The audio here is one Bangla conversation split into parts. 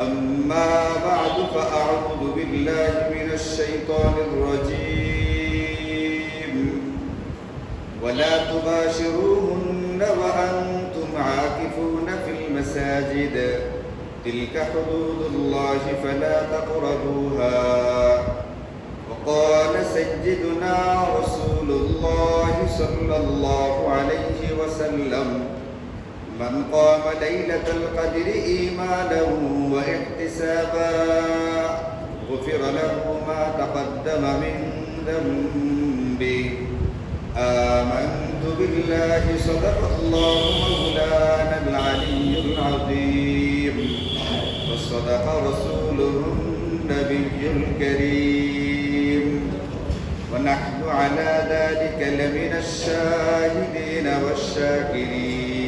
أما بعد فأعوذ بالله من الشيطان الرجيم. ولا تباشروهن وأنتم عاكفون في المساجد. تلك حدود الله فلا تقربوها. وقال سيدنا رسول الله صلى الله عليه وسلم من قام ليلة القدر إيمانا واحتسابا غفر له ما تقدم من ذنبه. آمنت بالله صدق الله مولانا العلي العظيم. وصدق رسوله النبي الكريم. ونحن على ذلك لمن الشاهدين والشاكرين.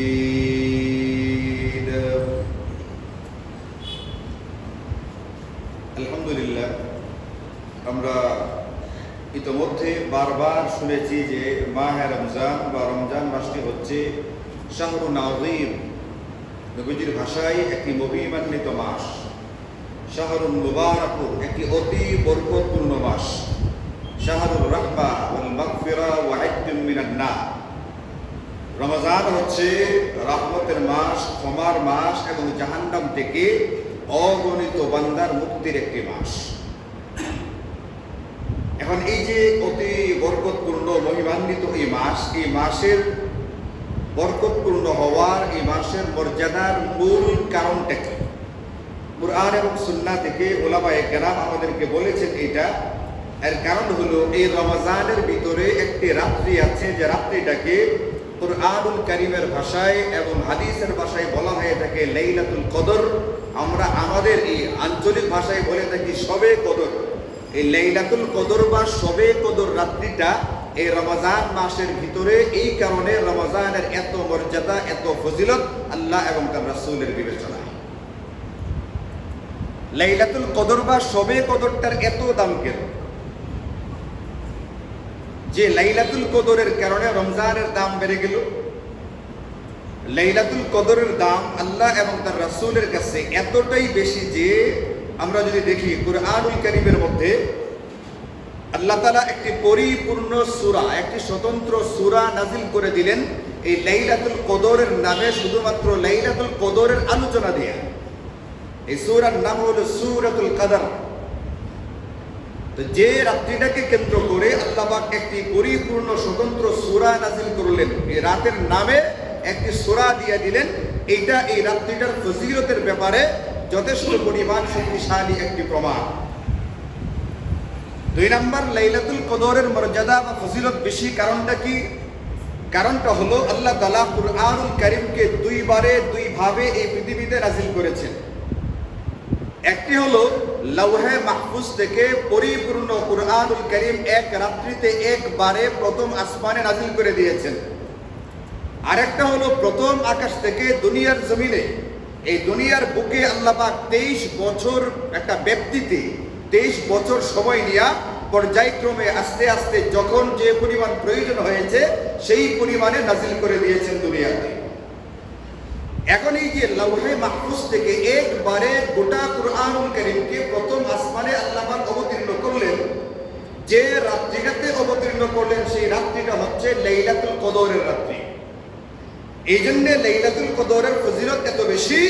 ইতোমধ্যে বারবার শুনেছি যে মাহে রমজান বা রমজান মাসটি হচ্ছে শাহরু নাজিম নবীজির ভাষায় একটি মহিমান্বিত মাস। শাহরুল মুবারকুর একটি অতি বরকতপূর্ণ মাস। শাহরুল রাহবা ওয়াল মাগফিরা ওয়া ইদ্দুম মিনান নার। রমজান হচ্ছে রহমতের মাস, ক্ষমার মাস এবং জাহান্নাম থেকে অগণিত বান্দার মুক্তির একটি মাস। এখন এই যে অতি বরকতপূর্ণ, মহিমান্বিত এই মাস, এই মাসের বরকতপূর্ণ হওয়ার এই মাসের মর্যাদার মূল কারণটা কি? কোরআন এবং সুন্না থেকে ওলামায়ে কেরাম আমাদেরকে বলেছেন এটা এর কারণ হলো এই রমজানের ভিতরে একটি রাত্রি আছে, যে রাত্রিটাকে কোরআনুল করিমের ভাষায় এবং হাদিসের ভাষায় বলা হয়ে থাকে লাইলাতুল কদর। আমরা আমাদের এই আঞ্চলিক ভাষায় বলে থাকি সবে কদর। এই লাইলাতুল কদর বা সবে কদর রাত্রিটা এই রমজান মাসের ভিতরে এই কারণে রমজানের এত মর্যাদা, এত ফজিলত আল্লাহ এবং তার রাসূলের বিবেচনায়। লাইলাতুল কদর বা সবে কদরটার এত দাম কেন? যে লাইলাতুল কদরের কারণে রমজানের দাম বেড়ে গেল, লাইলাতুল কদরের দাম আল্লাহ এবং তার রাসূলের কাছে এতটাই বেশি যে আমরা যদি দেখি কুরআনুল কারীমের মধ্যে আল্লাহ তাআলা একটি পরিপূর্ণ সুরা, একটি স্বতন্ত্র সুরা নাজিল করে দিলেন এই লাইলাতুল কদরের নামে, শুধুমাত্র লাইলাতুল কদরের আলোচনা দেয়া। এই সূরার নাম হলো সুরাতুল কদর। তো যে রাত্রিটাকে কেন্দ্র করে আল্লাহ পাক একটি পরিপূর্ণ স্বতন্ত্র সুরা নাজিল করলেন। এই রাতের নামে একটি সুরা দিয়ে দিলেন। এইটা এই রাত্রিটার ফজিলতের ব্যাপারে যথেষ্ট পরিমাণ শক্তিশালী একটি প্রমাণ। দুই নম্বর, লাইলাতুল কদরের মর্যাদা বা ফজিলত বেশি কারণটা কি? কারণটা হলো আল্লাহ তালা কুরআনুল করিমকে দুইবারে দুইভাবে এই পৃথিবীতে নাজিল করেছেন। একটি হলো লৌহে মাহফুজ থেকে পরিপূর্ণ কুরআনুল করিম এক রাত্রিতে একবারে প্রথম আসমানে নাজিল করে দিয়েছেন। আরেকটা হলো প্রথম আকাশ থেকে দুনিয়ার জমিনে এই দুনিয়ার বুকে আল্লাহ পাক তেইশ বছর একটা ব্যক্তিতে তেইশ বছর সময় নিয়া পর্যায়ক্রমে আস্তে আস্তে যখন যে পরিমাণ প্রয়োজন হয়েছে, সেই পরিমাণে নাজিল করে দিয়েছেন দুনিয়াতে। এখন এই যে লৌহে মাহফুজ থেকে একবারে গোটা কুরআনুল করিমকে প্রথম আসমানে আল্লাপাক অবতীর্ণ করলেন। যে রাত্রিটাতে অবতীর্ণ করলেন, সেই রাত্রিটা হচ্ছে লাইলাতুল কদরের রাত্রি। এই জন্য লাইলাতুল কদরের ফজিলত এত বেশি,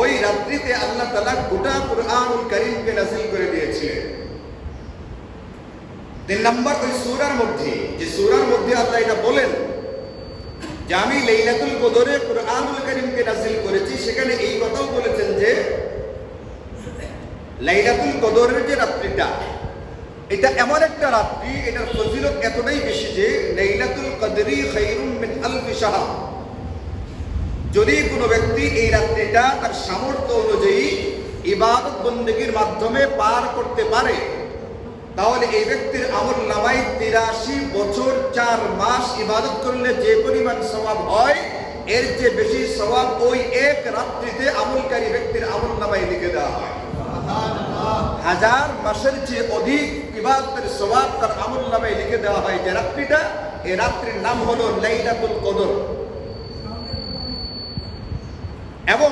ওই রাত্রিতে আল্লাহ তাআলা গোটা কুরআনুল কারীমকে নাযিল করে দিয়েছিলেন। তিন নম্বর ওই সূরার মধ্যে, যে সূরার মধ্যে আল্লাহ এটা বলেন যে আমি লাইলাতুল কদরে কুরআনুল কারীমকে নাযিল করেছি, সেখানে এই কথাও বলেছেন যে লাইলাতুল কদরের যে রাত্রিটা, এটা এমন একটা রাত্রি, এটার ফজিলত এতটাই বেশি যে লাইলাতুল কদরি খায়রুম মিন আলফি শাহর। যদি কোনো ব্যক্তি এই রাত্রিটা তার সামর্থ্য অনুযায়ী ইবাদত বন্দীগীর মাধ্যমে পার করতে পারে, তাহলে এই ব্যক্তির আমল নামাই তিরাশি বছর চার মাস ইবাদত করলে যে পরিমাণ স্বভাব হয়, এর যে বেশি স্বভাব ওই এক রাত্রিতে আমলকারী ব্যক্তির আমল নামাই লিখে দেওয়া হয়। হাজার মাসের চেয়ে অধিক ইবাদতের স্বভাব তার আমল নামাই লিখে দেওয়া হয় যে রাত্রিটা এই রাত্রির নাম হলো লাইলাতুল কদর। এবং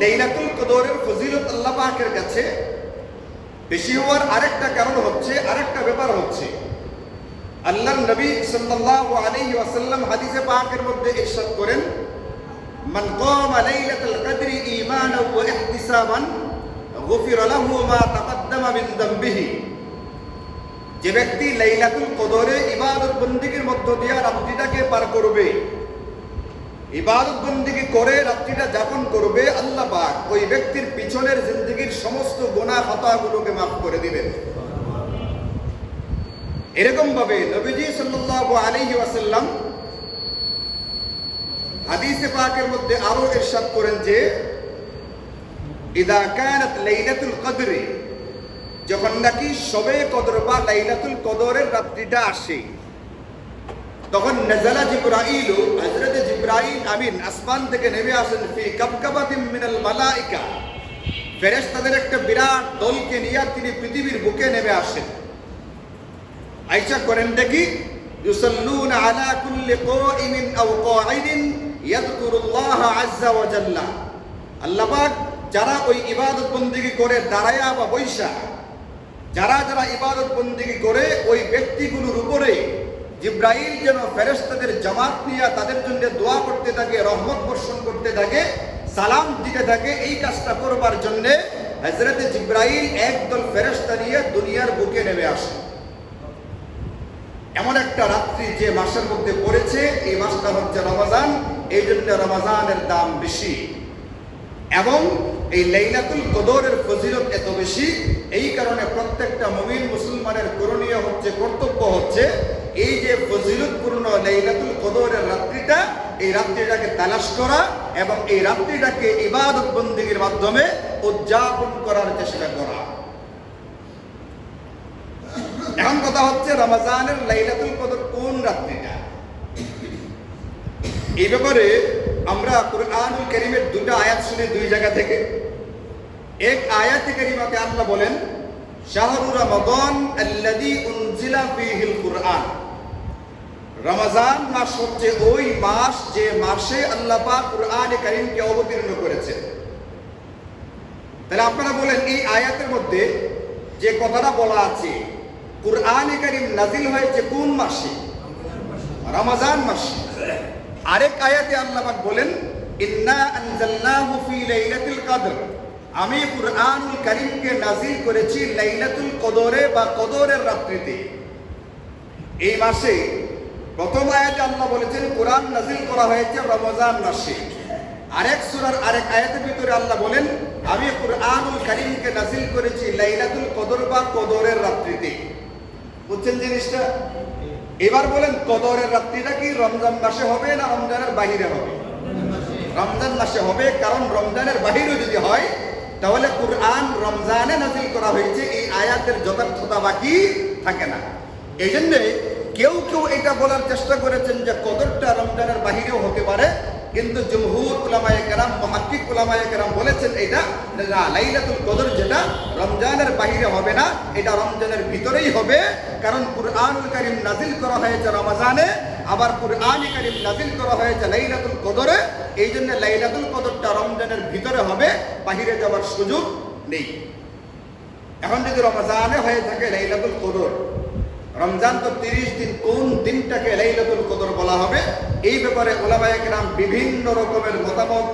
লেইলাতুল কদরের ফজিলত আল্লাহ পাকের কাছে বেশি হওয়ার আরেকটা কারণ হচ্ছে, আরেকটা ব্যাপার হচ্ছে, আল্লাহর নবী সাল্লাল্লাহু আলাইহি ওয়াসাল্লাম হাদিসে পাকের মধ্যে ইরশাদ করেন, মান কামা লাইলাতুল কদরি ঈমানাও ওয়া ইহতিসাবান, গুফির লাহু মা তাকদ্দামা মিন যামবিহি যে ব্যক্তি লাইলাতুল কদরে ইবাদত বন্দিগির মধ্য দিয়ে রাত্রিটাকে পার করবে ইবাদত বন্দিগি করে রাত্রিটা যাপন করবে আল্লাহ পাক। ওই ব্যক্তির পিছনের জিন্দগির সমস্ত গোনা হতাগুলোকে মাফ করে দিবেন। এরকম ভাবে নবীজি সাল্লাল্লাহু আলাইহি ওয়াসাল্লাম হাদিসে পাকের মধ্যে আরও ইরশাদ করেন যে, ইদা কানাত লাইলাতুল কদরে যখন নাকি সবে কদর বা লাইলাতুল কদরের রাত্রিটা আসে, তখন নাজালা জিব্রাইল হযরত জিব্রাইল আমিন, আসমান থেকে নেমে আসেন ফি কাবকাবাতিন মিনাল মালাইকা। ফেরেশতাদের একটা বিরাট দলকে নিয়ে তিনি পৃথিবীর বুকে নেমে আসেন। আইসা করেন দেখি, ইউসাল্লুন আলা কুল্লি কাইমিন আও কাঈদিন ইয়াযকুরুল্লাহ আযজা ওয়া জাল্লা। আল্লাহ পাক যারা ওই ইবাদত বন্দিগি করে দাঁড়ায়া বা বৈশা, যারা যারা ইবাদত বন্দিগি করে ওই ব্যক্তিগুলোর উপরে জিব্রাইল যেন ফেরেশতাদের জামাত নিয়ে তাদের জন্য দোয়া করতে থাকে, রহমত বর্ষণ করতে থাকে, সালাম দিতে থাকে, এই কাজটা করবার জন্যে হজরত জিব্রাইল একদল ফেরেশতা নিয়ে দুনিয়ার বুকে নেমে আসে। এমন একটা রাত্রি যে মাসের মধ্যে পড়েছে, এই মাসটা হচ্ছে রমাজান এই জন্য রমাজানের দাম বেশি। এবং এই লাইলাতুল কদরের ফজিলত এত বেশি, এই কারণে প্রত্যেকটা মুমিন মুসলমানের করণীয় হচ্ছে, কর্তব্য হচ্ছে এই যে ফজিলতপূর্ণ লাইলাতুল কদরের রাত্রিটা, এই রাত্রিটাকে তালাশ করা এবং এই রাত্রিটাকে ইবাদত বন্দীগীর মাধ্যমে উদযাপন করার চেষ্টা করা। এখন কথা হচ্ছে রমজানের লাইলাতুল কদর কোন রাত্রিটা? এই ব্যাপারে আমরা কুরআনুল করিমের দুটো আয়াত শুনে দুই জায়গা থেকে। এক আয়াতে করিমাতে আল্লাহ বলেন, শাহরু রমাদান আল্লাযী উনজিলা ফীহিল কুরআন। রমজান মাস হচ্ছে ওই মাস যে মাসে আল্লাহ পাক কুরআনে কারীমকে অবতীর্ণ করেছেন। তাহলে আপনারা বলেন, এই আয়াতের মধ্যে যে কথাটা বলা আছে, কুরআনে কারীম নাজিল হয়েছে কোন মাসে? রমজান মাসে। আরেক আয়াতে আল্লাহ পাক বলেন আমি কুরআনুল কারীমকে নাজিল করেছি লাইলাতুল কদরে বা কদরের রাত্রিতে। এই মাসে প্রথম আয়াতে আল্লাহ বলেছেন, কোরআন নাজিল করা হয়েছে রমজান মাসে। আরেক সূরার আরেক আয়াতের ভিতরে আল্লাহ বলেন, আমি কুরআনুল কারীমকে নাজিল করেছি লাইলাতুল কদর বা কদরের রাত্রিতে। বুঝছেন জিনিসটা? এবার বলেন কদরের রাত্রিটা কি রমজান মাসে হবে না রমজানের বাহিরে হবে? রমজান মাসে হবে কারণ রমজানের বাহিরে যদি হয়, তাহলে কুরআন রমজানে নাজিল করা হয়েছে, এই আয়াতের যথার্থতা বাকি থাকে না। এই জন্যে কেউ কেউ এটা বলার চেষ্টা করেছেন যে কদরটা রমজানের বাহিরেও হতে পারে কিন্তু জমহুর উলামায়ে কেরাম মহাক্কিক উলামায়ে কেরাম বলেছেন এটা না, লাইলাতুল কদর যেটা রমজানের বাহিরে হবে না, এটা রমজানের ভিতরেই হবে। কারণ কুরআনুল কারীম নাজিল করা হয়েছে রমজানে, আবার কুরআন কারীম নাজিল করা হয়েছে লাইলাতুল কদরে। এই জন্য লাইলাতুল কদরটা রমজানের ভিতরে হবে, বাহিরে যাওয়ার সুযোগ নেই। এখন যদি রমজানে হয়ে থাকে লাইলাতুল কদর রমজান তো তিরিশ দিন কোন দিনটাকে লাইলাতুল কদর বলা হবে? এই ব্যাপারে ওলামায়ে কেরাম বিভিন্ন রকমের মতামত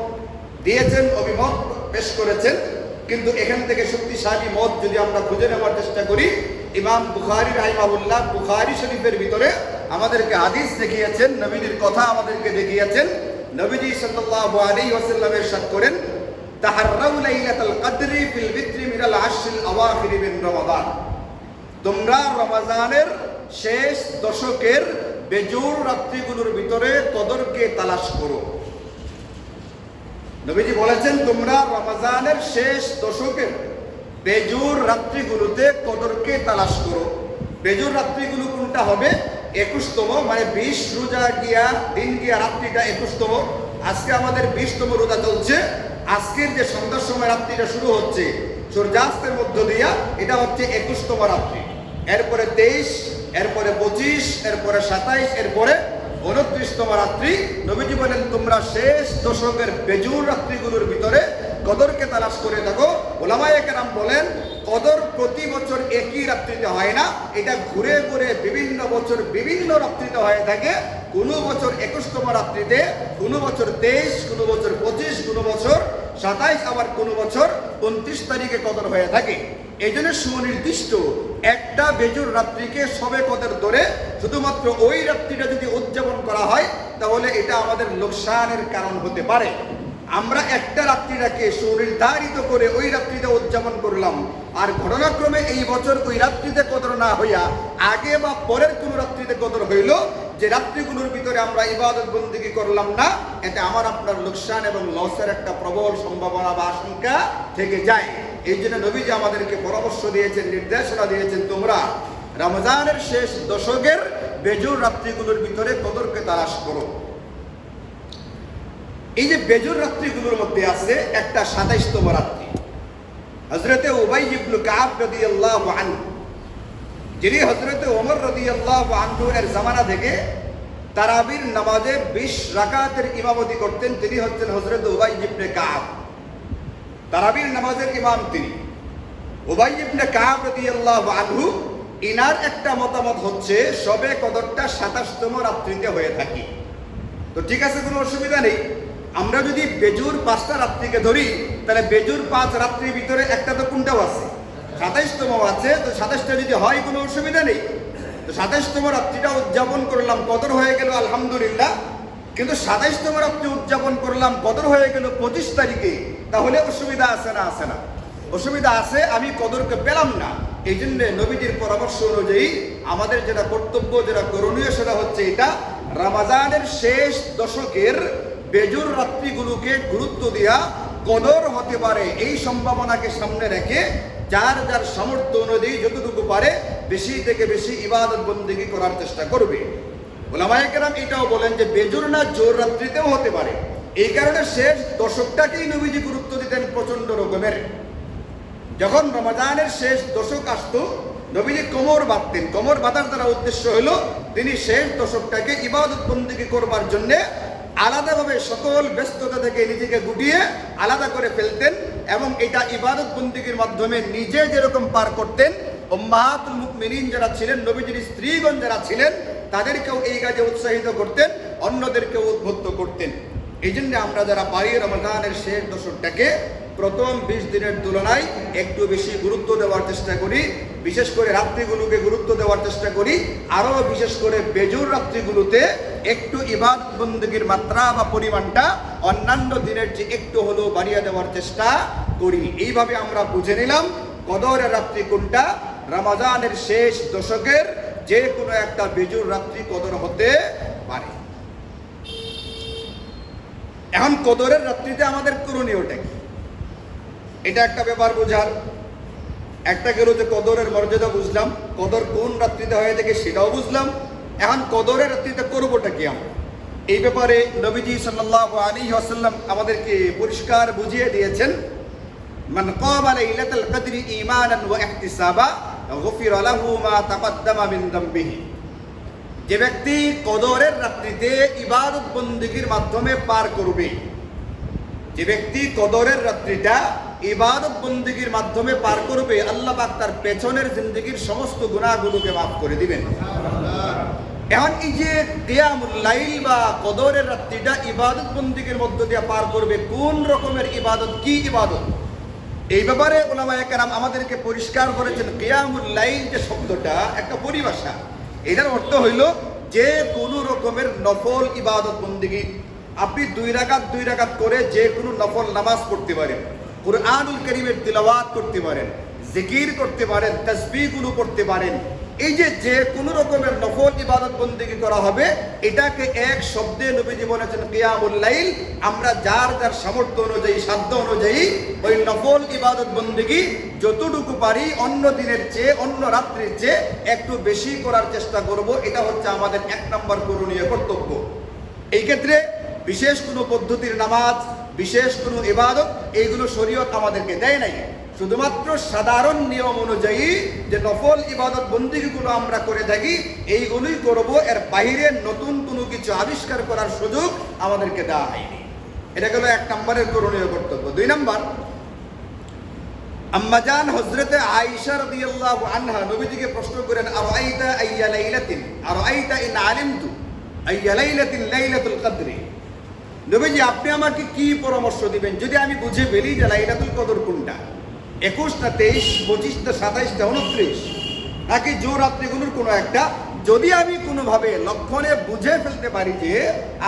দিয়েছেন, অভিমত পেশ করেছেন। কিন্তু এখান থেকে শক্তিশালী মত যদি আমরা খুঁজে নেওয়ার চেষ্টা করি, ইমাম বুখারি রাহিমাহুল্লাহ বুখারি শরীফের ভিতরে আমাদেরকে হাদিস দেখিয়েছেন, নবীজির কথা আমাদেরকে দেখিয়েছেন। নবীজি সাল্লাল্লাহু আলাইহি ওয়াসাল্লাম ইরশাদ করেন, তাহাররাউ লাইলাতাল কদরি ফিল বিত্রি মিনাল আশরিল আওয়াখির মিন রমাদান। তোমরা রমাজানের শেষ দশকের বেজোর রাত্রিগুলোর ভিতরে কদরকে তালাশ করো। নবীজি বলেছেন, তোমরা রমাজানের শেষ দশকের বেজুর রাত্রিগুলোতে কদরকে তালাশ করো। বেজুর রাত্রিগুলো কোনটা হবে? একুশতম মানে বিশ রোজা গিয়া, দিন গিয়া, রাত্রিটা একুশতম। আজকে আমাদের বিশতম রোজা চলছে। আজকের যে সন্ধ্যার সময় রাত্রিটা শুরু হচ্ছে, সূর্যাস্তের মধ্য দিয়া, এটা হচ্ছে একুশতম রাত্রি। এরপরে তেইশ, এরপরে পঁচিশ, এরপরে সাতাইশ, এরপরে উনত্রিশতম রাত্রি। নবীজি বলেন, তোমরা শেষ দশকের বেজুর রাত্রিগুলোর ভিতরে কদরকে তালাশ করে থাকো ওলামায়ে কেরাম বলেন, কদর প্রতি বছর একই রাত্রিতে হয় না, এটা ঘুরে ঘুরে বিভিন্ন বছর বিভিন্ন রাত্রিতে হয়ে থাকে। কোনো বছর একুশতম রাত্রিতে, কোনো বছর তেইশ, কোনো বছর পঁচিশ, কোনো বছর সাতাইশ, আবার কোনো বছর উনত্রিশ তারিখে কদর হয়ে থাকে। এই জন্য সুনির্দিষ্ট একটা বেজুর রাত্রিকে সবে কদর ধরে শুধুমাত্র ওই রাত্রিটা যদি উদযাপন করা হয়, তাহলে এটা আমাদের লোকসানের কারণ হতে পারে। আমরা একটা রাত্রিটাকে সুনির্ধারিত করে ওই রাত্রিতে উদযাপন করলাম। আর ঘটনাক্রমে এই বছর ওই রাত্রিতে কদর না হইয়া আগে বা পরের কোনো রাত্রিতে কদর হইল, যে রাত্রিগুলোর ভিতরে আমরা ইবাদত বন্দিগি করলাম না, এতে আমার আপনার লোকসান এবং লসের একটা প্রবল সম্ভাবনা বা আশঙ্কা থেকে যায়। এই জন্য নবীজি আমাদেরকে পরামর্শ দিয়েছেন, নির্দেশনা দিয়েছেন, তোমরা রমজানের শেষ দশকের বেজুর রাত্রিগুলোর ভিতরে কদরকে তালাশ করো। এই যে বেজুর রাত্রিগুলোর মধ্যে আছে, একটা সাতাইশতম রাত্রি। হজরতে ওবাই ইবনু কাব রাদিয়াল্লাহু আনহু, যিনি হজরতে ওমর রাদিয়াল্লাহু আনহু এর জামানা থেকে তারাবির নামাজে বিশ রাকাতের ইমামতি করতেন, তিনি হচ্ছেন হজরত ওবাই ইবনে কাব। তারাবির নামাজের ইমাম তিনি। ওবাই ইবনে কাব আল্লাহ আনহু, ইনার একটা মতামত হচ্ছে, সবে কদরটা সাতাশতম রাত্রিতে হয়ে থাকে। তো ঠিক আছে, কোনো অসুবিধা নেই। আমরা যদি বেজুর পাঁচটা রাত্রিকে ধরি, তাহলে বেজুর পাঁচ রাত্রির ভিতরে একটা তো কোনটাও আছে। সাতাইশতম আছে, তো সাতাশটা যদি হয়, কোনো অসুবিধা নেই। তো সাতাইশতম রাত্রিটা উদযাপন করলাম, কদর হয়ে গেল, আলহামদুলিল্লাহ। কিন্তু সাতাইশতম রাত্রি উদযাপন করলাম, কদর হয়ে গেল পঁচিশ তারিখে, তাহলে অসুবিধা আছে না আছে না? অসুবিধা আছে, আমি কদরকে পেলাম না। এই জন্যে নবীজির পরামর্শ অনুযায়ী আমাদের যেটা কর্তব্য, যেটা করণীয়, সেটা হচ্ছে এটা। রামাজানের শেষ দশকের বেজুর রাত্রিগুলোকে গুরুত্ব দেওয়া কদর হতে পারে। এই সম্ভাবনাকে সামনে রেখে যার যার সামর্থ্য অনুযায়ী যতটুকু পারে, বেশি থেকে বেশি ইবাদত বন্দিগি করার চেষ্টা করবে। ওলামায়ে কেরাম এটাও বলেন যে, বেজুর না জোর রাত্রিতেও হতে পারে। এই কারণে শেষ দশকটাকেই নবীজি গুরুত্ব দিতেন প্রচণ্ড রকমের। যখন রমাজানের শেষ দশক আসতো, নবীজি কোমর বাঁধতেন। কোমর বাঁধার দ্বারা উদ্দেশ্য হলো, তিনি শেষ দশকটাকে ইবাদত বন্দিকে করবার জন্যে আলাদাভাবে সকল ব্যস্ততা থেকে নিজেকে গুটিয়ে আলাদা করে ফেলতেন এবং এটা ইবাদত বন্দিগির মাধ্যমে নিজে যেরকম পার করতেন ওম্মাহাতুল মুকমিনিন যারা ছিলেন, নবীজির স্ত্রীগণ যারা ছিলেন, তাদেরকেও এই কাজে উৎসাহিত করতেন, অন্যদেরকেও উদ্বুদ্ধ করতেন। এই জন্য আমরা যারা পারি রমজানের শেষ দশকটাকে প্রথম বিশ দিনের তুলনায় একটু বেশি গুরুত্ব দেওয়ার চেষ্টা করি। বিশেষ করে রাত্রিগুলোকে গুরুত্ব দেওয়ার চেষ্টা করি। আরও বিশেষ করে বেজুর রাত্রিগুলোতে একটু ইবাদ বন্দুকির মাত্রা বা পরিমাণটা অন্যান্য দিনের যে একটু হলেও বাড়িয়ে দেওয়ার চেষ্টা করি। এইভাবে আমরা বুঝে নিলাম কদরের রাত্রি কোনটা। রমাজানের শেষ দশকের যে কোনো একটা বেজুর রাত্রি কদর হতে পারে। এখন কদরের রাত্রিতে আমাদের করণীয়টা কি? এটা একটা ব্যাপার বোঝার। একটা গেল যে কদরের মর্যাদা বুঝলাম, কদর কোন রাত্রিতে হয়ে থাকে সেটাও বুঝলাম। এখন কদরের রাত্রিতে করবোটা কি আমরা? এই ব্যাপারে নবীজি সাল্লাল্লাহু আলাইহি ওয়াসাল্লাম আমাদেরকে পরিষ্কার বুঝিয়ে দিয়েছেন, মান ক্বামা লাইলাতাল কদরি ঈমানান ওয়া ইহতিসাবা, গুফিরা লাহু মা তাকদ্দামা মিন যে ব্যক্তি কদরের রাত্রিতে ইবাদত বন্দিগির মাধ্যমে পার করবে, যে ব্যক্তি কদরের রাত্রিটা ইবাদত বন্দিগির মাধ্যমে পার করবে, আল্লাহ পাক তার পেছনের জিন্দগির সমস্ত গুণাগুলোকে মাফ করে দিবেন। এখন এই যে কিয়ামুল লাইল বা কদরের রাত্রিটা ইবাদত বন্দিগির মধ্য দিয়ে পার করবে, কোন রকমের ইবাদত, কি ইবাদত? এই ব্যাপারে ওলামায়ে কেরাম আমাদেরকে পরিষ্কার করেছেন, কিয়ামুল লাইল যে শব্দটা একটা পরিভাষা। এটার অর্থ হইল যে কোনো রকমের নফল ইবাদত বন্দিগি। আপনি দুই রাকাত দুই রাকাত করে যে কোনো নফল নামাজ পড়তে পারেন। কুরআনুল করিমের তিলাওয়াত করতে পারেন জিকির করতে পারেন তসবিহগুলো করতে পারেন এই যে যে কোনো রকমের নফল ইবাদত বন্দিগি করা হবে এটাকে এক শব্দে নবীজি বলেছেন কিয়ামুল লাইল আমরা যার যার সামর্থ্য অনুযায়ী সাধ্য অনুযায়ী ওই নফল ইবাদত বন্দিগি যতটুকু পারি অন্য দিনের চেয়ে অন্য রাত্রির চেয়ে একটু বেশি করার চেষ্টা করব এটা হচ্ছে আমাদের এক নম্বর করণীয় কর্তব্য এই ক্ষেত্রে বিশেষ কোনো পদ্ধতির নামাজ বিশেষ কোনো ইবাদত এইগুলো শরীয়ত আমাদেরকে দেয় নাই। শুধুমাত্র সাধারণ নিয়ম অনুযায়ী যে নফল ইবাদত বন্দিগুলো আমরা করে থাকি, এইগুলোই করব, এর বাইরে নতুন কোনো কিছু আবিষ্কার করার সুযোগ আমাদেরকে দেওয়া হয়নি। এটা গেল এক নম্বরের করণীয় কর্তব্য। দুই নম্বর আম্মাজান হজরতে আয়েশা আনহা নবীজিকে প্রশ্ন করেন আরাইতা আইয়া লাইলাতিন? আরাইতা ইন আলিমতু? আইয়া লাইলাতিন লাইলাতুল নবীজি, আপনি আমাকে কি পরামর্শ দিবেন? যদি আমি বুঝে ফেলি যে লাইলাতুল কদর কোনটা? একুশটা, তেইশ, পঁচিশটা, সাতাইশটা, উনত্রিশ। নাকি জো রাত্রিগুলোর কোনো একটা? যদি আমি কোনোভাবে লক্ষণে বুঝে ফেলতে পারি যে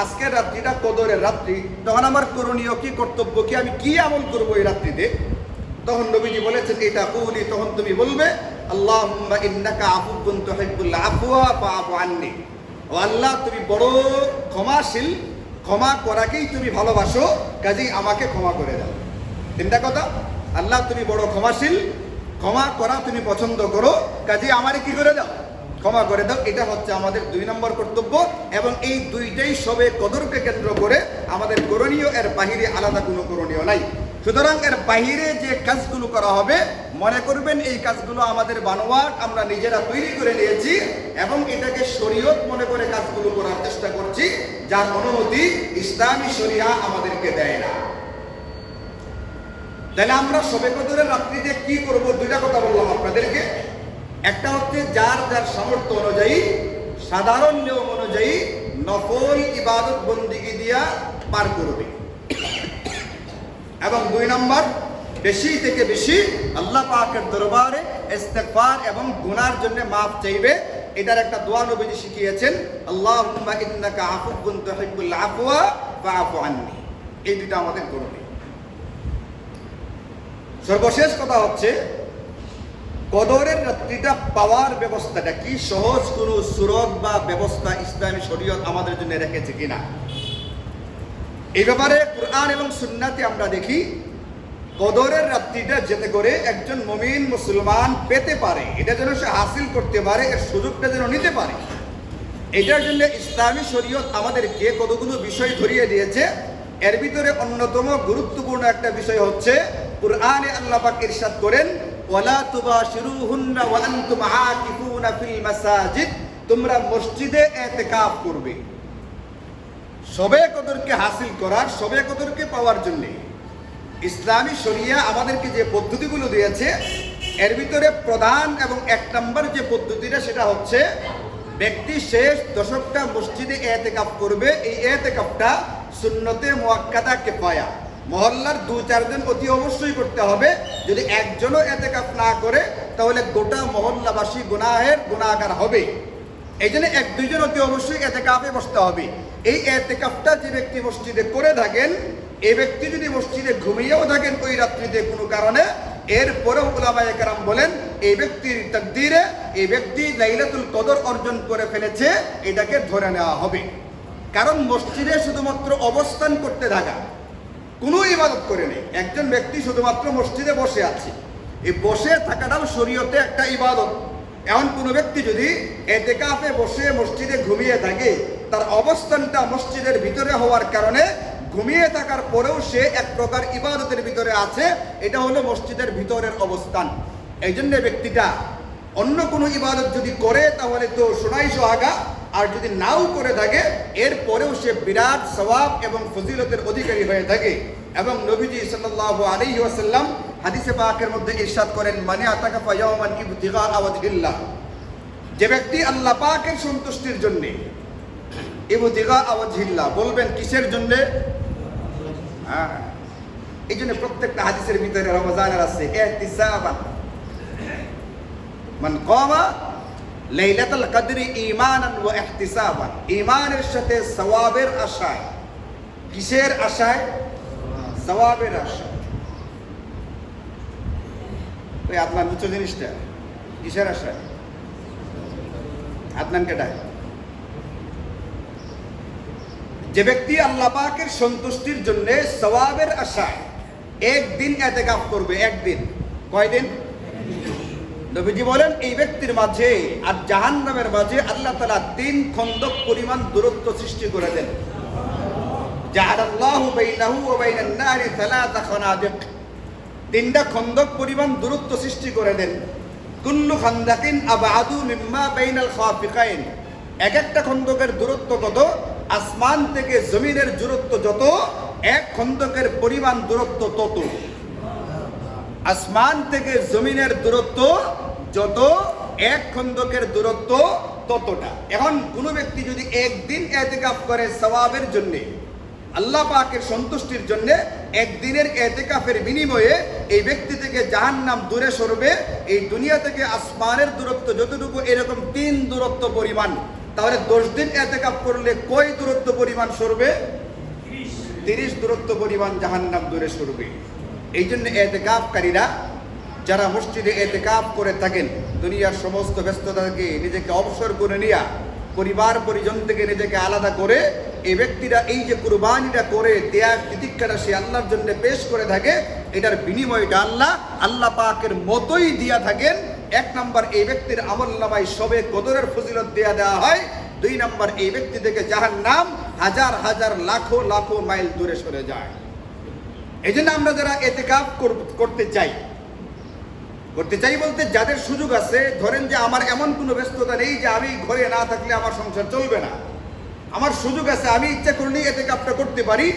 আজকের রাত্রিটা কদরের রাত্রি, তখন আমার করণীয় কি, কর্তব্য কি, আমি কি আমল করব এই রাত্রিতে? তখন নবীজি বলেছেন এটা কুলি তখন তুমি বলবে, আল্লাহুম্মা ইন্নাকা তুহিব্বুল আফওয়া ফাআফু আন্নি। ও আল্লাহ, তুমি বড় ক্ষমাশীল ক্ষমা করাকেই তুমি ভালোবাসো, কাজেই আমাকে ক্ষমা করে দাও। তিনটা কথা, আল্লাহ তুমি বড় ক্ষমাশীল, ক্ষমা করা তুমি পছন্দ করো, কাজেই আমারে কি করে দাও? ক্ষমা করে দাও, এটা হচ্ছে আমাদের দুই নম্বর কর্তব্য এবং এই দুইটাই সবে কদরকে কেন্দ্র করে আমাদের করণীয়, এর বাহিরে আলাদা কোনো করণীয় নাই। সুতরাং এর বাহিরে যে কাজগুলো করা হবে মনে করবেন এই কাজগুলো আমাদের বানোয়াট, আমরা নিজেরা তৈরি করে নিয়েছি এবং এটাকে শরীয়ত মনে করে কাজগুলো করার চেষ্টা করছি, যার অনুমতি ইসলামী শরিয়া আমাদেরকে দেয় না। তাহলে আমরা সবে কদরের রাত্রিতে কি করব? দুইটা কথা বললাম আপনাদেরকে। একটা হচ্ছে যার যার সামর্থ্য অনুযায়ী, সাধারণ নিয়ম অনুযায়ী নফল ইবাদত বন্দিগি দিয়া পার করবে। এবং দুই নম্বর বেশি থেকে বেশি আল্লাহ পাকের দরবারে ইস্তেগফার এবং গুনার জন্য মাফ চাইবে। এটার একটা দোয়া নবীজি শিখিয়েছেন, আল্লাহুম্মা ইন্নাকা আফুবুন তুহিব্বুল আফওয়া ফাআফু আন্নি। এই দুটো আমাদের করবে সর্বশেষ কথা হচ্ছে, কদরের রাত্রিটা পাওয়ার ব্যবস্থাটা কি? সহজ কোনো সুরত বা ব্যবস্থা ইসলামী শরীয়ত আমাদের জন্য রেখেছে কিনা? এই ব্যাপারে কোরআন এবং সুন্নাতে আমরা দেখি কদরের রাত্রিটা যেতে করে একজন মমিন মুসলমান পেতে পারে, এটা যেন সে হাসিল করতে পারে, এর সুযোগটা যেন নিতে পারে। এটার জন্য ইসলামী শরীয়ত আমাদেরকে কতগুলো বিষয় ধরিয়ে দিয়েছে। এর ভিতরে অন্যতম গুরুত্বপূর্ণ একটা বিষয় হচ্ছে, কুরআনে আল্লাহ পাক ইরশাদ করেন, ওয়ালা তুবাশিরুহুন্না ওয়া আনতুম আকিফুনা ফিল মাসাজিদ তোমরা মসজিদে ইতিকাফ করবে। সবে কদরকে হাসিল করার, সবে কদরকে পাওয়ার জন্যে। ইসলামী শরিয়া আমাদেরকে যে পদ্ধতিগুলো দিয়েছে, এর ভিতরে প্রধান এবং এক নম্বর যে পদ্ধতিটা সেটা হচ্ছে ব্যক্তি শেষ দশকটা মসজিদে এতেকাপ করবে। এই এতেকাপটা সুন্নতে মোয়াক্কাদা কেফায়া। মহল্লার দু চারজন অতি অবশ্যই করতে হবে। যদি একজনও এতেকাপ না করে, তাহলে গোটা মহল্লাবাসী গুনাহের গুণাগার হবে। এই জন্য এক দুইজন অতি অবশ্যই এতেকাফে বসতে হবে। এই এতেকাফটা যে ব্যক্তি মসজিদে করে থাকেন এই ব্যক্তি যদি মসজিদে থাকেন ওই রাত্রিতে কোনো কারণে। এরপরেও ওলামায়ে কেরাম বলেন, এই ব্যক্তির তকদিরে এই ব্যক্তি লাইলাতুল কদর অর্জন করে ফেলেছে, এটাকে ধরে নেওয়া হবে। কারণ মসজিদে শুধুমাত্র অবস্থান করতে থাকা, কোনো ইবাদত করে নেই। একজন ব্যক্তি শুধুমাত্র মসজিদে বসে আছে। এই বসে থাকাটাও শরীয়তে একটা ইবাদত। এমন কোনো ব্যক্তি যদি এতেকাফে বসে মসজিদে ঘুমিয়ে থাকে, তার অবস্থানটা মসজিদের ভিতরে হওয়ার কারণে ঘুমিয়ে থাকার পরেও সে এক প্রকার ইবাদতের ভিতরে আছে, এটা হলো মসজিদের ভিতরের অবস্থান। এই জন্য ব্যক্তিটা অন্য কোনো ইবাদত যদি করে, তাহলে তো সোনাই সোহাগা, আর যদি নাও করে থাকে এরপরেও সে বিরাট সওয়াব এবং ফজিলতের অধিকারী হয়ে থাকে। এবং নবীজি সাল্লাল্লাহু আলাইহি ওয়াসাল্লাম হাদিসে পাকের মধ্যে ইরশাদ করেন মানে আওয়াজহিল্লাহ যে ব্যক্তি আল্লাহ পাকের সন্তুষ্টির জন্যে ইবতিগা আওয়াজহিল্লাহ বলবেন কিসের জন্য? হ্যাঁ এই জন্য প্রত্যেকটা হাদিসের ভিতরে রমজানের আছে। ইহতিসাবান মান কামা লাইলাতুল কদরি ঈমানান ওয়া ইহতিসাবান ঈমানের সাথে সওয়াবের আশায়। কিসের আশায়? সওয়াবের আশায়। ওই আপনার নিচু জিনিসটা। কিসের আশায়? আদনান কেটায় যে ব্যক্তি আল্লাহ পাকের সন্তুষ্টির জন্য সওয়াবের আশায় একদিন এতে এতেকাফ করবে, একদিন। কয়দিন? নবীজি বলেন, এই ব্যক্তির মাঝে আর জাহান নামের মাঝে আল্লাহ তালা তিন খন্দক পরিমাণ দূরত্ব সৃষ্টি করে দেন। তিনটা খন্দক পরিমাণ দূরত্ব সৃষ্টি করে দেন। কুল্লু খান্দাকিন আবাদু মিম্মা বাইনাল খাফিকাইন। এক একটা খন্দকের দূরত্ব কত? আসমান থেকে জমিনের দূরত্ব যত, এক খন্দকের পরিমাণ দূরত্ব তত। আসমান থেকে জমিনের দূরত্ব যত, এক খন্দকের দূরত্ব ততটা। এখন কোনো ব্যক্তি যদি একদিন এতেকাফ করে সওয়াবের জন্যে, আল্লাহ পাকের সন্তুষ্টির জন্য একদিনের এতেকাফের বিনিময়ে এই ব্যক্তি থেকে জাহান নাম দূরে সরবে, এই দুনিয়া থেকে আসমানের দূরত্ব যতটুকু, এরকম তিন দূরত্ব পরিমাণ। তাহলে দশ দিন এতেকাফ করলে কই দূরত্ব পরিমাণ সরবে? তিরিশ। দূরত্ব পরিমাণ জাহান নাম দূরে সরবে। এই জন্য এতেকাফকারীরা যারা মসজিদে এতেকাফ করে থাকেন দুনিয়ার সমস্ত ব্যস্ততাকে নিজেকে অবসর করে নিয়া পরিবার পরিজন থেকে নিজেকে আলাদা করে এই ব্যক্তিরা এই যে কুরবানিটা করে ত্যাগ তিতিক্ষাটা সে আল্লাহর জন্য পেশ করে থাকে এটার বিনিময়টা আল্লাহ আল্লাহ পাকের মতোই দিয়া থাকেন এক নম্বর এই ব্যক্তির আমল নামায় সবে কদরের ফজিলত দেয়া দেওয়া হয়। দুই নম্বর এই ব্যক্তি থেকে যাহার নাম হাজার হাজার লাখো লাখো মাইল দূরে সরে যায়। এই জন্য আমরা যারা এতেকাফ কর- করতে চাই করতে চাই বলতে যাদের সুযোগ আছে, ধরেন যে আমার এমন কোনো ব্যস্ততা নেই যে আমি ঘরে না থাকলে আমার সংসার চলবে না। আমার সুযোগ আছে, আমি ইচ্ছা করলেই এতে কাপটা করতে পারি।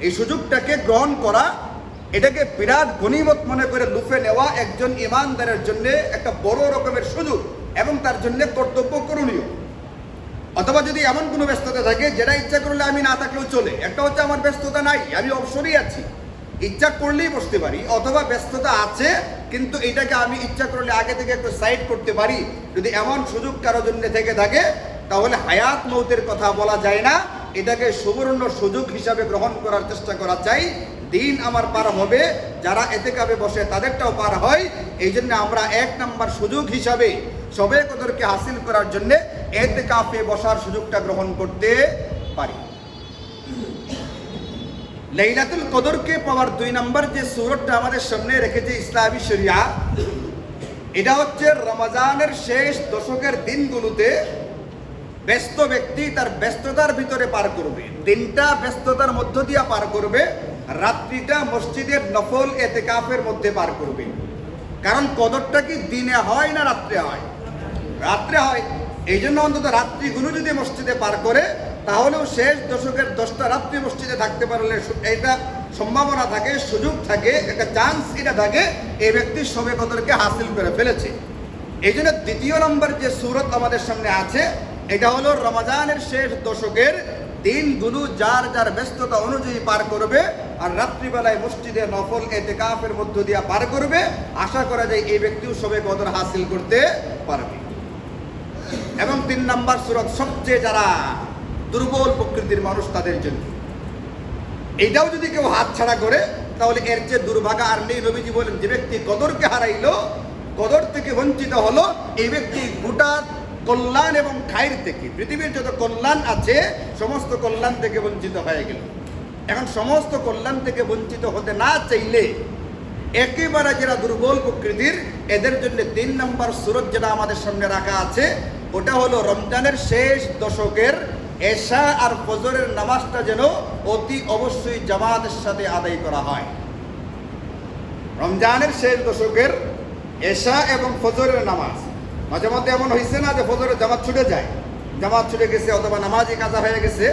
এই সুযোগটাকে গ্রহণ করা এটাকে বিরাট গণিমত মনে করে লুফে নেওয়া একজন ইমানদারের জন্য একটা বড় রকমের সুযোগ এবং তার জন্য কর্তব্য করণীয়। অথবা যদি এমন কোনো ব্যস্ততা থাকে যেটা ইচ্ছা করলে আমি না থাকলেও চলে। একটা হচ্ছে আমার ব্যস্ততা নাই, আমি অবসরই আছি। ইচ্ছা করলেই বসতে পারি, অথবা ব্যস্ততা আছে, কিন্তু এটাকে আমি ইচ্ছা করলে আগে থেকে একটু সাইড করতে পারি। যদি এমন সুযোগ কারও জন্য থেকে থাকে, তাহলে হায়াত মৌতের কথা বলা যায় না। এটাকে সুবর্ণ সুযোগ হিসাবে গ্রহণ করার চেষ্টা করা চাই। দিন আমার পার হবে, যারা এতে কাবে বসে তাদেরটাও পার হয়। এই জন্য আমরা এক নাম্বার সুযোগ হিসাবে সবে কদরকে হাসিল করার জন্য এতে কাপে বসার সুযোগটা গ্রহণ করতে পারি। লাইলাতুল কদরকে পাওয়ার দুই নম্বর যে সুরতটা আমাদের সামনে রেখেছে ইসলামী শরিয়া, এটা হচ্ছে রমজানের শেষ দশকের দিনগুলোতে ব্যস্ত ব্যক্তি তার ব্যস্ততার ভিতরে পার করবে। দিনটা ব্যস্ততার মধ্য দিয়ে পার করবে। রাত্রিটা মসজিদের নফল এতে এতেকাফের মধ্যে পার করবে। কারণ কদরটা কি দিনে হয় না রাত্রে হয়? রাত্রে হয়। এই জন্য অন্তত রাত্রিগুলো যদি মসজিদে পার করে, তাহলেও শেষ দশকের দশটা রাত্রি মসজিদে থাকতে পারলে এটা সম্ভাবনা থাকে, সুযোগ থাকে, একটা চান্স এটা থাকে, এই ব্যক্তি সবে কদরকে হাসিল করে ফেলেছে। এই জন্য দ্বিতীয় নম্বর যে সুরত আমাদের সামনে আছে, এটা হলো রমাজানের শেষ দশকের দিনগুলো যার যার ব্যস্ততা অনুযায়ী পার করবে আর রাত্রিবেলায় মসজিদে নফল এতেকাফের মধ্য দিয়ে পার করবে, আশা করা যায় এই ব্যক্তিও সবে কদর হাসিল করতে পারবে। এবং তিন নাম্বার সুরত সবচেয়ে যারা দুর্বল প্রকৃতির মানুষ তাদের জন্য। এটাও যদি কেউ হাত ছাড়া করে, তাহলে এর চেয়ে দুর্ভাগা আর নেই নবীজি বলেন, যে ব্যক্তি কদরকে হারাইলো, কদর থেকে বঞ্চিত হলো, এই ব্যক্তি গোটা কল্যাণ এবং খায়ের থেকে, পৃথিবীর যত কল্যাণ আছে, সমস্ত কল্যাণ থেকে বঞ্চিত হয়ে গেল। এখন সমস্ত কল্যাণ থেকে বঞ্চিত হতে না চাইলে, একেবারে যারা দুর্বল প্রকৃতির, এদের জন্য তিন নম্বর সুরত যেটা আমাদের সামনে রাখা আছে, ওটা হলো রমজানের শেষ দশকের এশা আর ফজরের নামাজটা যেন অতি অবশ্যই জামাতের সাথে আদায় করা হয়। রমজানের শেষ দশকের এশা এবং ফজরের নামাজ। মাঝে মধ্যে এমন হয়েছে না যে ফজরের জামাত ছুটে যায়। জামাত ছুটে গেছে অথবা নামাজই কাজা হয়ে গেছে,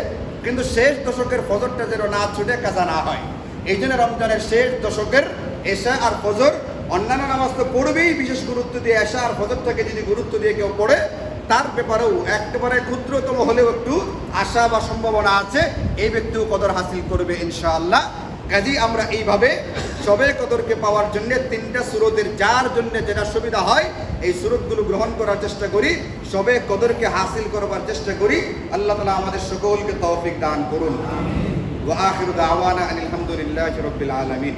কিন্তু শেষ দশকের ফজরটা যেন না ছুটে, কাজা না হয়। এই জন্য রমজানের শেষ দশকের এশা আর ফজর, অন্যান্য নামাজ তো পড়বেই, বিশেষ গুরুত্ব দিয়ে এশা আর ফজরটাকে যদি গুরুত্ব দিয়ে কেউ পড়ে, তার ব্যাপারেও একেবারে ক্ষুদ্রতম হলেও একটু আশা বা সম্ভাবনা আছে, এই ব্যক্তিও কদর হাসিল করবে ইনশাআল্লাহ। কাজী, আমরা এইভাবে সবে কদরকে পাওয়ার জন্য তিনটা সুরতের যার জন্য যেটা সুবিধা হয়, এই সুরতগুলো গ্রহণ করার চেষ্টা করি, সবে কদরকে হাসিল করবার চেষ্টা করি। আল্লাহ তালা আমাদের সকলকে তৌফিক দান করুন। আলহামদুলিল্লাহ রবিল আলামিন।